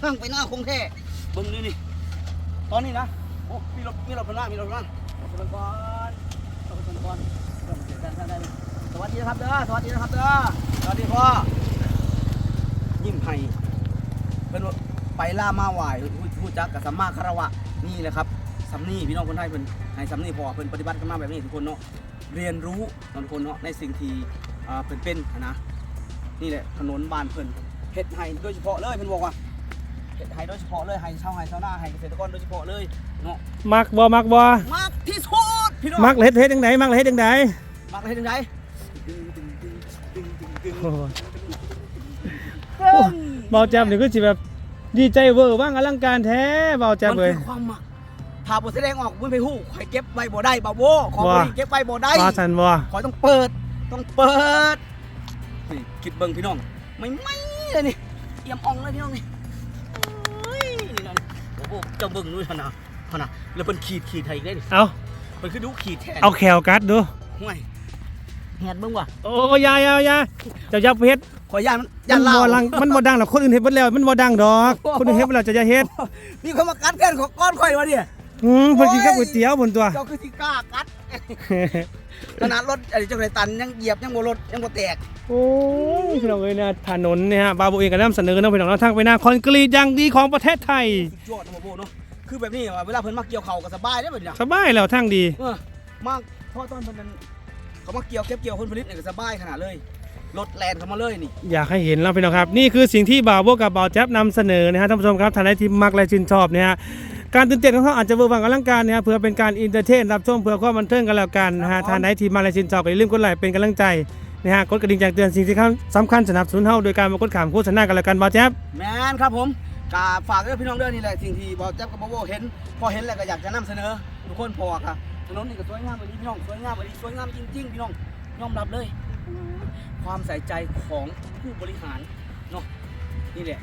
ช่างไปหน้าคงแท้เบิ่งนี่นี่ตอนนี้นะโอ้มีรถมีรถพลามีรถพลาเอาไปก่อนเอาไปก่อนสวัสดีนะครับเด้อสวัสดีนะครับเด้อสวัสดีพ่อยิ้มให้เพิ่นไปล่ามาไหวผู้จักกับสัมมาคารวะนี่แหละครับสำนีพี่น้องคนไทยเพิ่นให้สำนีพอเพิ่นปฏิบัติกันมาแบบนี้ทุกคนเนาะเรียนรู้ทุกคนเนาะในสิ่งที่เพิ่นเป็นนะนี่แหละถนนบ้านเพิ่นเฮ็ดให้โดยเฉพาะเลยเพิ่นบอกว่า เฮ็ดให้โดยเฉพาะเลยให้ชาวไร่ชาวนาให้เกษตรกรโดยเฉพาะเลยเนาะมักบ่มักบ่มากที่สุดพี่น้องมักเฮ็ดเฮ็ดจังไดมักเฮ็ดจังไดมากเลยจังไดโอ้โหเบาแจ่มนี่ก็สิแบบดีใจเวอร์ว่างอลังการแท้เบาแจ่มมันเลยคือความมักถ้าบ่แสดงออกมันไปฮู้ข่อยเก็บไว้บ่ได้บ่าโวของว่าบ่ดีเก็บไว้บ่ได้ว่าสันบ่ข่อยต้องเปิดต้องเปิดนี่คิดเบิ่งพี่น้องไม่ไม่เลยนี่เอี่ยมอ่องเลยพี่น้องนี่โอ้ยนี่นะ โอ้โหเจ้าเบิ่งนู่นพะนะพะนะแล้วเพิ่นขีดขีดให้อีกได้นี่เอามันคือดูขีดแทนเอาแขวกัดดูห่วยแหดเบิ่งว่ะโอ้ยายายาเจ้าอย่าเฮ็ดขอยย่านมันมัย่านนลาบ่วดังมันบ่ดังหรอกคนอื่นเฮ็ดเบิดแล้วมันบ่ดังดอก คนอื่นเฮ็ดเบิดแล้วจะอย่าเฮ็ดมีคนมากัดแขนของก้อนข่อยวะเนี่ยอืมเพิ่นกินกับก๋วยเตี๋ยวบนตัวเจ้าคือสิกล้ากัด ขนาดรถอะไรเจ้าไรตันยังเหยียบยังบ่รถยังบ่แตกโอ้ยพี่น้องเอ้ยนะถนนเนี่ยฮะบาบูเองก็นำเสนอเนาะพี่น้องเนาะทางไปหน้าคอนกรีตอย่างดีของประเทศไทยสุดยอดนะโมโบเนาะคือแบบนี้ว่ะเวลาเพิ่นมาเกี่ยวเข่าก็สบายได้แบบนี้สบายแล้วทางดี เออมากเพราะตอนเพิ่นนั้นเขามาเกี่ยวเก็บเกี่ยวผลผลิตเนี่ยก็สบายขนาดเลย รถแลนเข้ามาเลยนี่ อยากให้เห็นแล้วพี่น้องครับ นี่คือสิ่งที่บ่าวโบกับบ่าวแจ๊บนำเสนอนะฮะท่านผู้ชมครับท่านใดที่มักและชื่นชอบเนี่ยฮะการตื่นเต้นของเขาอาจจะเบอร์วังอลังการนะฮะเพื่อเป็นการอินเตอร์เทนรับชมเพื่อความบันเทิงกันแล้วกันนะฮะท่านใดที่มักและชื่นชอบก็อย่าลืมกดไลค์เป็นกำลังใจนะฮะกดกระดิ่งแจ้งเตือนสิ่งที่สำคัญสนับสนุนเฮาโดยการมากดขามโฆษณากันแล้วกันบ่าวแจ๊บแมนครับผมกาฝากเรื่องพี่น้องเรื่องนี่แหละสิ่งที่บอแจ๊บกับโบโบเห็น พอเห็นแล้วก็อยากจะนำเสนอทุกคนพอค่ะถนนนี่ก็สวยงามแบบนี้พี่น้องสวยงามแบบนี้สวยงามจริงๆพี่น้องยอมรับเลย ความใส่ใจของผู้บริหารเนาะนี่แหละ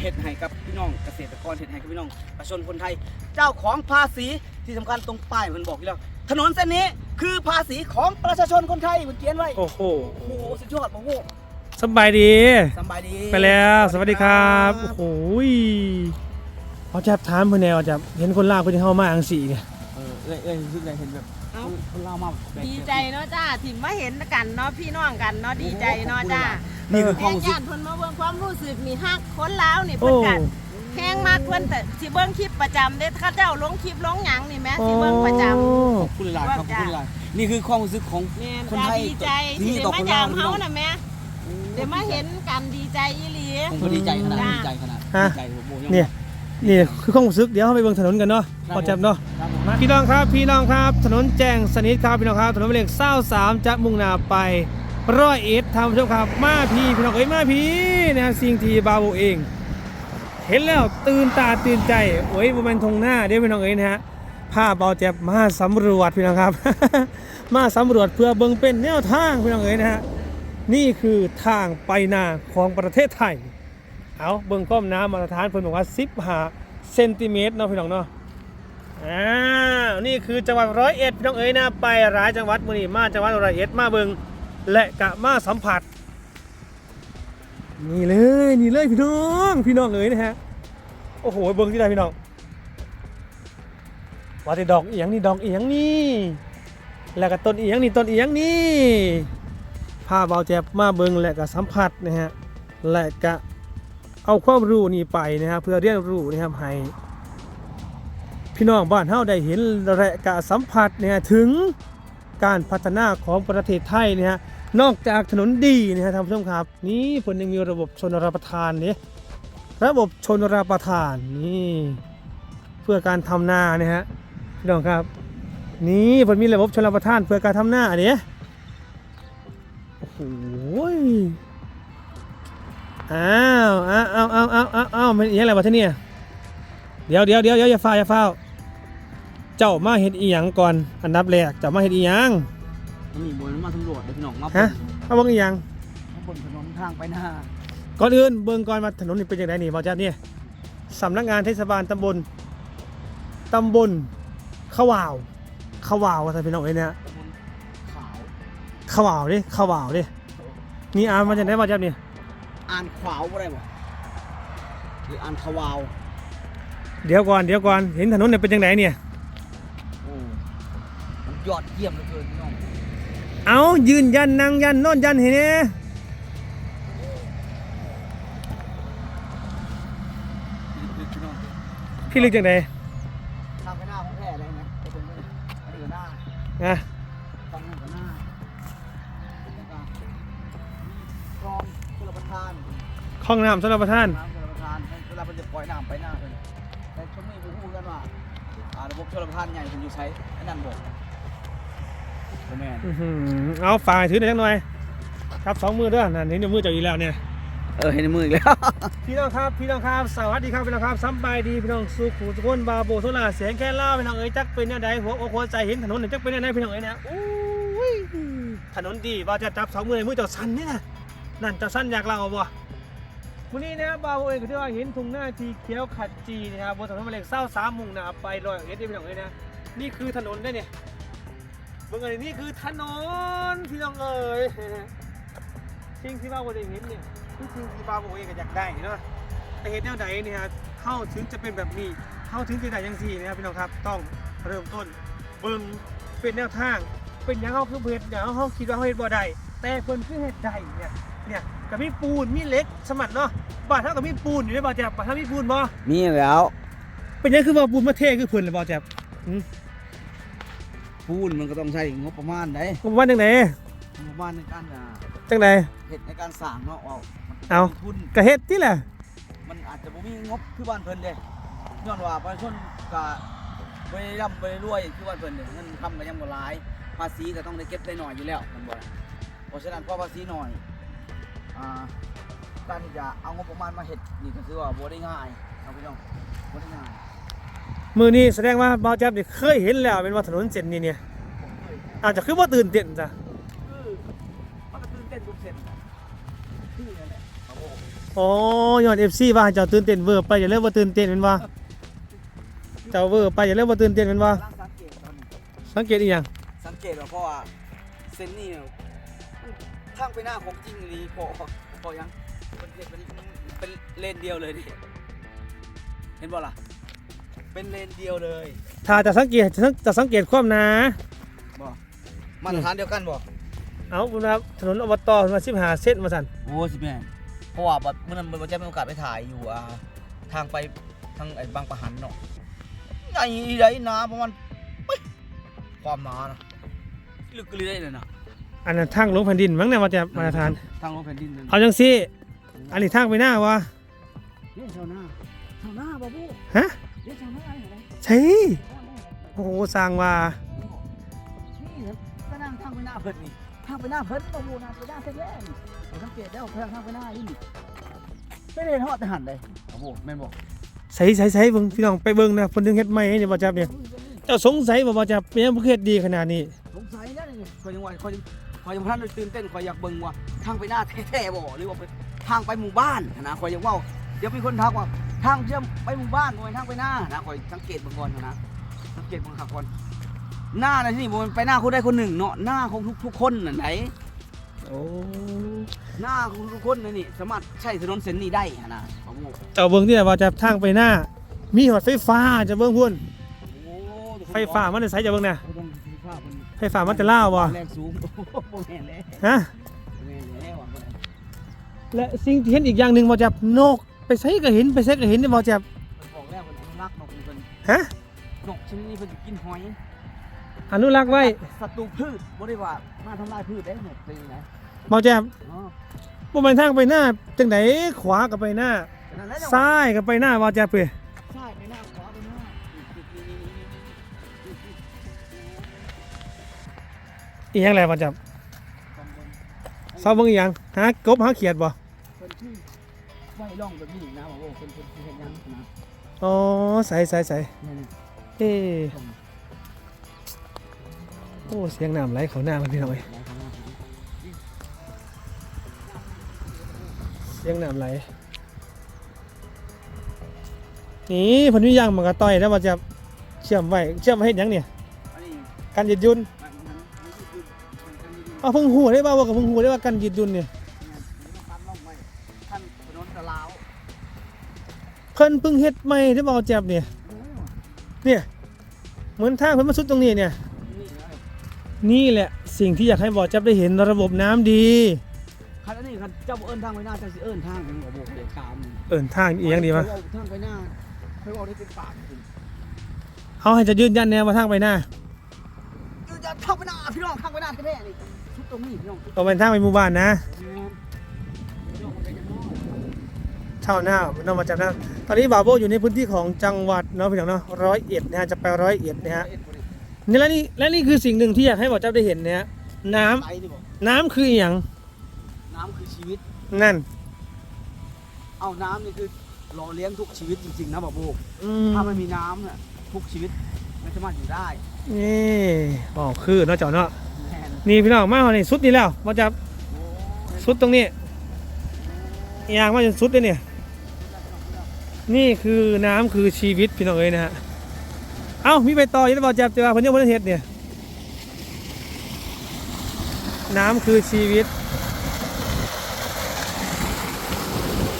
เห็ดให้กับพี่น้องเกษตรกรเห็ดให้กับพี่น้องประชาชนคนไทย เจ้าของภาษีที่สำคัญตรงป้ายมันบอกอยู่แล้ว ถนนเส้นนี้คือภาษีของประชาชนคนไทยมันเขียนไว้โอ้โหโอ้โหสุดยอดโบโบสบายดีสำบายดีไปแล้วสวัสดีครับโอ้โหบ่าวแจ๊บถามเพิ่นแนวจะเห็นคนลาวเพิ่นเฮามาอังสีเนี่ยเออเอ้ยเอ้ยคือไงเห็นแบบ เล่ามาแบบดีใจเนาะจ้าที่มาเห็นกันเนาะพี่น้องกันเนาะดีใจเนาะจ้านี่คือคแม่วามรู้สึกญาติเพิ่นมาเบิ่งความรู้สึกนี่ฮักคนลาวนี่เพิ่นกันแห้งมากเพิ่นแต่สิเบิ่งคลิปประจำเด้เขาเจ้าลงคลิปลงหยังนี่แม่สิเบิ่งประจำ ขอบคุณหลายครับขอบคุณหลายนี่คือความรู้สึกของ แม่นคนจ้าไทยดีใจที่ที่นี่ได้ต่อมาคนยาลาวมเฮาน่ะแม่ได้มาเห็นกันดีใจอีหลี ผมก็ดีใจขนาดดีใจขนาดดีใจผมโบยังเนี่ย นี่คือความรู้สึกเดี๋ยวเราไปเบิ่งถนนกันเนาะครับพอจับเนาะครับผมพี่น้องครับพี่น้องครับ ถนนแจ้งสนิทครับพี่น้องครับถนนหมายเลขเศร้าสามจะมุ่งหน้าไปร้อยเอ็ดทางผู้ชมครับ มาพี่พี่น้องเอ้ยมาพี่นะฮะสิ่งที่บาโบเอง เห็นแล้วตื่นตาตื่นใจโอ้ยประมาณทงหน้าเด้อพี่น้องเอ้ยนะฮะพาเบาแจ็บมาสำรวจพี่น้องครับ มาสำรวจเพื่อเบิ่งเป็นแนวทางพี่น้องเอ้ยนะฮะนี่คือทางไปนาของประเทศไทย เอาเบิ่งก้มน้ำมาตรฐานเพิ่นบอกว่า15เซนติเมตรเนาะพี่น้องเนาะอ้านี่คือจังหวัดร้อยเอ็ดพี่น้องเอ๋ยนะไปหลายจังหวัดมือนี้มาจังหวัดร้อยเอ็ดมาเบิ่งและกะมาสัมผัส นี่เลยนี่เลยพี่น้องพี่น้องเอ๋ยนะฮะโอ้โหเบิ่งที่ใดพี่น้องว่าแต่ดอกเอียงนี่ดอกเอียงนี่ แล้วก็ต้นเอียงนี่ต้นเอียงนี่พาเบาแจ็บมาเบิ่งและก็สัมผัสนะฮะและก็ เอาความรู้นี่ไปนะครับ เพื่อเรียนรู้นะครับให้พี่น้องบ้านเฮาได้เห็นและกะสัมผัสเนี่ยถึงการพัฒนาของประเทศไทยนะฮะนอกจากถนนดีนะฮะท่านผู้ชมครับ นี่เพิ่นยังมีระบบชนรับประทานนี่ระบบชนรับประทานนี่เพื่อการทำนานะฮะพี่น้องครับ นี่เพิ่นมีระบบชนรับประทาน เพื่อการทำนาเนี่ยโอ้โห อ้าวอ้าวอ้าวอ้าวอ้าวอ้าวอ้าวมันอียังอะไรวะท่านเนี่ยเดี๋ยวเดี๋ยวเดี๋ยวเดี๋ยวอย่าฟ้าอย่าฟ้าเจ้ามาเห็ดอีหยังก่อน อันดับแรกเจ้ามาเห็ดอีหยังนี่บนมาตำรวจเดี๋ยวพี่น้องมาฮะมาเบิ่งอีหยังบนถนนทางไปหน้าก่อนอื่นเบิ่งก่อนมาถนนนี่เป็นยังไงนี่บ่าวจัดเนี่ยสำนักงานเทศบาลตำบลตำบลขวาวขวาวว่าท่านพี่น้องเอ้ยเนี่ยตำบลขาวขวาวดิขวาวดินี่อ่านมาจากไหนบ่าวจัดเนี่ย อ่านขวาวอะไรบ่หรืออันทวาวเดี๋ยวก่อนเดี๋ยวก่อนเห็นถนนเนี่ยเป็นยังไงเนี่ยโอ้มันยอดเยี่ยมเหลือเกินพี่น้องเอายืนยันนั่งยันนอนยันเห็นเนี่ยพี่น้องพี่ลึกจังไดทำไปหน้าของแท้ได้ไหมไปเป็นอันนี้ก็หน้า นะ ทานห้องน้ำสำหรับประธาน น้ำชลประทานเวลามันจะปล่อยน้ำไปหน้าเลยแต่ช่วงนี้ผมพูดกันว่าอ่าระบบชลประทานใหญ่ผมอยู่ใช้ไอ้นั่นบอกโอ้แม่นอื้อหือเอาฝากถือหน่อยจังหน่อยครับสองมือเด้อนั่นเห็นอยู่มือเจ้าอีกแล้วเนี่ย เออเห็นในมืออีกแล้ว พี่น้องครับพี่น้องครับสวัสดีครับพี่น้องครับสำบายดีพี่น้องสุขุทุกคนบาโบโซลาเสียงแค่เล่าพี่น้องเอ้ยจักเป็นยังไงหัวอกหัวใจเห็นถนนเนี่ยจักเป็นยังไงพี่น้องเอ้ยนะอุ้ยถนนดีว่าจะจับสองมือในมือเจ้าสันนี่นะ นั่นจ้าสันอยากเราบ่วันนี้นะครับบาโบเองก็ที่ว่าเห็นทุ่งหน้าทีเขียวขัดจีนะครับบนถนนหมายเลขเศร้าสามมุงนาไปลอยเอ็ดพี่น้องเอ้ยนะนี่คือถนนได้เนี่ยเบิ่อะไรนี่คือถนนพี่น้องเอ้ยสิ่งที่บาโบได้เห็นเนี่ยคือสิ่งที่บาโบเองก็อยากได้เนาะแต่เหตุแนวใดเนี่ยฮะเข้าถึงจะเป็นแบบนี้เข้าถึงจะได้ยังสี่นะครับพี่น้องครับต้องเริ่มต้นเบิ่งเป็นแนวทางเป็นหยังเขาคือเฮ็ดหยังเขาคิดว่าเขาเฮ็ดบ่ได้แต่เพิ่นคือเฮ็ดได้เนี่ย เนี่ยกับมีปูนมีเหล็กสมัดเนาะบ้านเท่ากับมีปูนอยู่ในบ่อแจ๊บบ้านเท่ามีปูนบ่มีแล้ว เป็นหยังคือว่าปูนมาเทคือเพิ่นเลยบ่อแจ๊บหืมปูนมันก็ต้องใช้งบประมาณได้ผมว่าจังไดงบประมาณในการอ่าจังไดเห็ดในการสร้างเนาะเอามันเอา ทุนก็เฮ็ดติแหละมันอาจจะบ่มีงบคือบ้านเพิ่นเด้ย้อนว่าประชาชนก็บ่ได้ร่ำบ่ได้รวยคือบ้านเพิ่นเด้เงินคำก็ยังบ่หลาย ภาษีก็ต้องได้เก็บได้น้อยอยู่แล้วมันบ่ล่ะเพราะฉะนั้นพอภาษีน้อยอ่า การที่จะเอางบประมาณมาเฮ็ดนี่ก็คือว่าบ่ได้ง่ายเอาพี่น้องบ่ได้ง่ายมือนี้แสดงว่าบ่อแจ๊บนี่เคยเห็นแล้วเป็นว่าถนนเส้นนี้เนี่ยผมเคยอาจจะคือว่าตื่นเต้นจ้ะคือมันก็ตื่นเต้นทุกเส้นคือนั่นแหละครับผมอ๋อยอด FC ว่าให้เจ้าตื่นเต้นเวอร์ไปอย่าเลิกว่าตื่นเต้นเป็นว่าเจ้าเวอร์ไปอย่าเลิกว่าตื่นเต้นเป็นว่าร่างสังเกตตอนนี้สังเกตอีหยังสังเกตว่าเพราะว่าเส้นนี้ เนี่ยทางไปหน้าของจริงนี่พอพอยังเป็นเลนเป็นเลนเดียวเลยดิเห็นบ่ล่ะเป็นเลนเดียวเลยถ้าจะสังเกตจะสังจะสังเกตความหนาบ่มาตรฐานเดียวกันบ่เอาคุณครับถนนอบตมาสิบหาเซนมาสั่นโอ้สิแม่เพราะว่าแบบเมื่อนั้นมันจะมีโอกาสไปถ่ายอยู่อ่าทางไปทางไอ้บางปะหันเนาะใหญ่ใหญ่นะประมาณปึ๊ดความหนานะลึกกลือได้เลยนะ อันนั้นทางลงแผ่นดินมั้งเนี่ยมาจะมาตรฐาน ทางลงแผ่นดินนั่นเอาจังซี่ อันนี้ทางไปหน้าวะนี่ชาวนาชาวนาบ่บูฮะนี่ชาวนาอะไรใช่โอ้โหสร้างว่านี่ครับก็นั่งทางไปหน้าเพิ่นนี่ทางไปหน้าเพิ่นบ่บูนะไปหน้าเส้นแรกนี่ผมสังเกตแล้วทางทางไปหน้านี่ไม่ได้ทอดทหารเลยบ่บูแม่นบ่ใส่ใส่ใส่เบิ่งพี่น้องไปเบิ่งนะคนถึงเฮ็ดใหม่เนี่ยบ่จับเนี่ยเจ้าสงสัยบ่บ่จับเป็นหยังบ่เคยเฮ็ดดีขนาดนี้ สงสัยแล้วนี่คอยยังว่าคอยยัง คอยยังพันตื่นเต้นคอยอยากเบิ่งว่าทางไปหน้าแท้ๆบ่หรือว่าเป็นทางไปหมู่บ้านนะคอยยังว่าเดี๋ยวมีคนทักว่าทางเชื่อมไปหมู่บ้านบ่แม่นทางไปหน้านะคอยสังเกตเบิ่งก่อนนะสังเกตเบิ่งครับก่อนหน้าในะที่นี่บ่แม่นไปหน้าคนใดคนหนึ่งเนาะหน้าของทุกๆคนน่ะไหนโอ้หน้าของทุกคนนะนี่สามารถใช้ถนนเส้นนี้ได้อะนะโอ้โหเจ้าเบิ่งที่ไหนบ่จับทางไปหน้า มีหอดไฟฟ้าจะเบิ่งพุ่นไฟฟ้ามันได้ใส่จะเบิ่งน่ะโอ้ต้องไฟฟ้ามันไฟฟ้ามันจะล่าวบ่แรงสูงโอ้โหบ่แม่นแล้วฮะ บ่แม่นแล้วอะและสิ่งที่เห็นอีกอย่างหนึ่งบ่จับนกไปใส่ก็เห็นไปใส่ก็เห็นได้บ่จับมันบอกแล้วมันอนุรักษ์นกนี่เพิ่นฮะ นกชนิดนี้เพิ่นสิกินหอยอนุรักษ์ไว้ศัตรูพืชบ่ได้ว่ามาทำลายพืชได้นกเป็นไงบ่จับอ๋อบ่แม่นทางไปหน้าจังไดขวาก็ไปหน้านั่นแหละจังหวะซ้ายก็ไปหน้าบ่จับเด้ใอีหยังแหละบ่จับตำบลเซาเบิ่งอีหยังหากบหาเขียดบ่เพิ่นชื่อไว้ร่องแบบนี้นะบอกว่าเพิ่นเพิ่นเฮ็ดหยังนะอ๋อใส่ใส่ใส่นี่เอ้ๆตรงโอ้เสียงน้ำไหลเข้าหน้ามันพี่น้องเอ้ยไหนข้างหน้าเสียงน้ำไหลนี่เพิ่นมีย่างมันก็ต่อยแล้วบ่จับเชื่อมไว้เชื่อมไว้เฮ็ดหยังเนี่ยอันนี้กันยืดยุ่นมันมันมันคือมันกันอยู่ เอาเพิ่งหูได้บ่าว่ากับเพิ่งหูได้ว่ากันยืดยุ่นเนี่ยเนี่ยมันต้องตามร่องไว้ท่านถนนตะลาวเพิ่นเพิ่งเฮ็ดใหม่ที่บ่าวแจ็บเนี่ยเนี่ยเหมือนทางเพิ่นมาสุดตรงนี้เนี่ยนี่ไงนี่แหละสิ่งที่อยากให้บ่าวแจ็บได้เห็นระบบน้ำดีคันอันนี้คันเจ้าบ่เอิ้นทางไปหน้าเจ้าสิเอิ้นทางของหัวโบกเด็กตามเอิ้นทางอีหยังดีวะเขเอาทางไปหน้าเขาเอาได้เป็นปากจริงเอาให้จะยืนยันแนวมาทางไปหน้ายืนยันทางไปหน้าพี่น้องทางไปหน้าแท้ๆนี่ชุด ตรงนี้พี่น้องเอาเป็นทางไปหมู่บ้านนะพี่น้องมันเป็นยังไงเท่าหน้าน้องมาจับนะตอนนี้บ่าวโบอยู่ในพื้นที่ของจังหวัดเนาะพี่น้องเนาะร้อยเอ็ดนะฮะจะไปร้อยเอ็ดนะฮะเอ็ดบ่ได้นี่และนี่และนี่คือสิ่งหนึ่งที่อยากให้บ่าวเจ้าได้เห็นนะฮะน้ำไหลดิบ่น้ำคืออหย่างน้ำคือชีวิต นั่น เอาน้ำนี่คือหล่อเลี้ยงทุกชีวิตจริงๆนะบ่าวโบกอืมถ้าไม่มีน้ำเนี่ยทุกชีวิตไม่สามารถอยู่ได้นี่อ๋อคือเนาะเจ้าเนาะแท นนี่พี่น้องมาเอานี่สุดนี่แล้วบ่าวจับโอ้ยสุดตรงนี้ยางมาจนสุดเลยเนี่ย นี่คือน้ำคือชีวิตพี่น้องเอ้ยนะฮะ เอ้ามีไปต่ออยังได้บอกจับเจอเพิ่นยังบ่ได้เฮ็ดเนี่ย น้ำคือชีวิต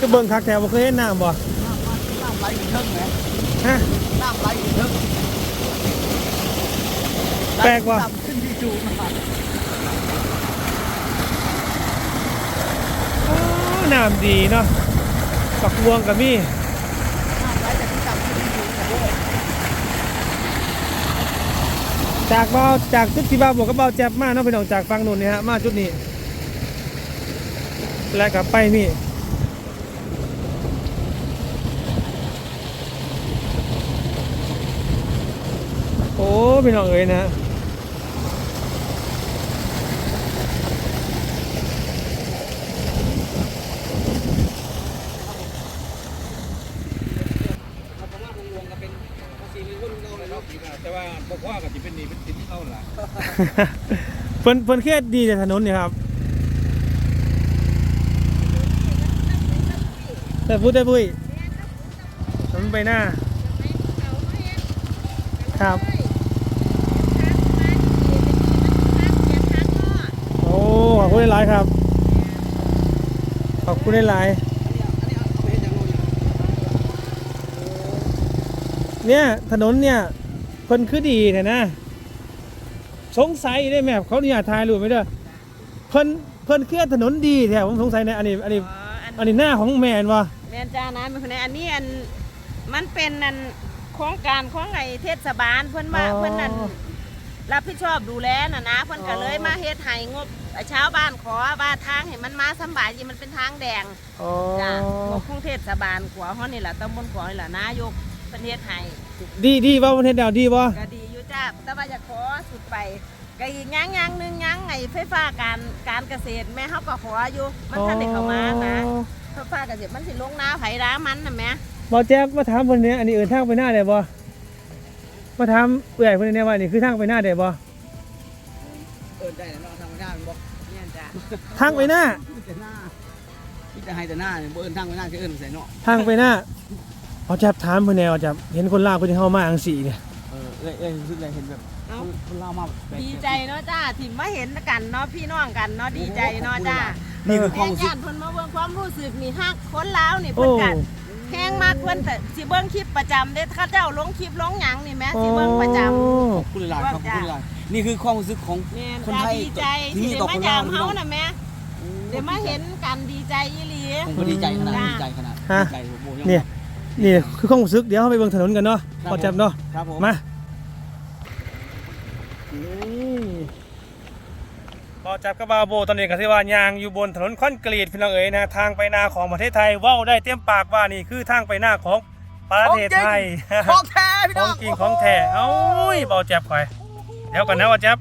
ก็เบิ่งคักแถวบ่เคยเห็นน้ำบ่น้ำน้ำไหลอยู่เทิงไหมฮะน้ำไหลอยู่เทิงแปลกว่ะน้ำขึ้นที่จูมาโอ้ น้ำดีเนาะปักบวงก็มีน้ำไหลจากที่ต่ำขึ้นที่จูโอ้ยจากเบาจากจุดที่บ้าบวกก็เบาแจ็บมากเนาะพี่น้องจากฟังนู่นเนี่ยฮะมาจุดนี้ แล้วกลับไปมีโอ้พี่น้องเอ๋ยนะ เอาไปว่าลงๆก็เป็นภาษีเป็นรุ่นเราเลยเนาะ แต่ว่าบ่พ่อก็สิเป็นหนี้เป็นสินเอาล่ะ เพิ่นเพิ่นเครียดดีแต่ถนนนี่ครับแต่พูดได้ปุ้ยถนนไปหน้า ครับ โอ้ขอบคุณหลายครับ ขอบคุณหลายเอาไร้เนี่ยถนนเนี่ยเพิ่นคือดีแต่นะ สงสัยได้ไหมเขาเนี่ยถ่ายรูปไหมเด้อเพิ่นเพิ่นเครียดถนนดีแท้ผมสงสัยนะอันนี้อันนี้อ๋ออันอันนี้หน้าของแมนวะแม่นจ้านะมันคนนี้อันนี้อันมันเป็นอันโครงการของไอ้เทศบาลเพิ่นว่าเพิ่นนั่นรับผิดชอบดูแลน่ะนะเพิ่นก็เลยมาเฮ็ดให้งบชาวบ้านขอว่าทางให้มันมาสำบายที่มันเป็นทางแดง อ๋อจ้ะงบของเทศบาลขวาเฮานี่ล่ะตำบลขวานี่ล่ะนายกเพิ่นเฮ็ดให้ดีดีว่าประเทศดาวดีบ่ก็ดี อยู่จ้าแต่ว่าอยากขอสุดไปก็อีกอย่างอย่างหนึงอย่างไงไฟฟ้าการการเกษตรแม่เฮาก็ขออยู่มันทันได้เข้ามานะไฟฟ้าเกษตรมันสิลงนาไผร้ามันน่ะแม่บอแจ๊บมาถามคนเนี้ยอันนี้เอินทางไปหน้าได้บ่มาถามเอื่อยคนเนี้ยว่านี่คือทางไปหน้าได้บ่เออได้แล้วเนาะทางไปหน้ามันบอกเนี่ยจ้ะทางไปหน้ามีแต่หน้ามีแต่ให้แต่หน้าเนี่ยบ่เอิ้นทางไปหน้าจะเอิ้นใส่เนาะทางไปหน้าบอแจ๊บถามคนเนี้ยว่าจะเห็นคนลาวคนที่เข้ามาอังสีเนี่ย เออเอ้ยเอ้ยรู้สึกอะไรเห็นแบบเอ้า คนเล่ามาแบบดีใจเนาะจ้าที่มาเห็นกันเนาะพี่น้องกันเนาะดีใจเนาะจ้านี่คือความแม่รู้สึก ญาติเพิ่นมาเบิ่งความรู้สึกนี่ฮักคนลาวนี่โอ้เพิ่นกันแห้งมากเพิ่นแต่สิเบิ่งคลิปประจำเด้เขาเจ้าลงคลิปลงหยังนี่แม่สิเบิ่งประจำโอ้ขอบคุณหลายๆครับขอบคุณหลายๆนี่คือความรู้สึกของ แม่นคนจ้าไทยดีใจที่ที่มีได้ต่อมาคนยาลาวมพี่เฮาน้องน่ะแม่ได้มาเห็นกันดีใจอีหลี ผมก็ดีใจขนาดจ้า ดีใจขนาดฮะ ดีใจโอ้โหยังเนี่ยนี่คือความรู้สึกเดี๋ยวเราไปเบิ่งถนนกันเนาะบอแจ๊บเนาะครับผมมา นี่พอจับกระบาโบตอนนี้ก็ที่ว่ายางอยู่บนถนนคอนกรีตพี่น้องเอ๋ยนะทางไปนาของประเทศไทยเว้าได้เต็มปากว่านี่คือทางไปนาของประเทศไทยของแท้พี่ขน้อองงจริงของแท้เอ้ยเบาแจ็บข่อยเดี๋ยวกันนะว่าแจ็บ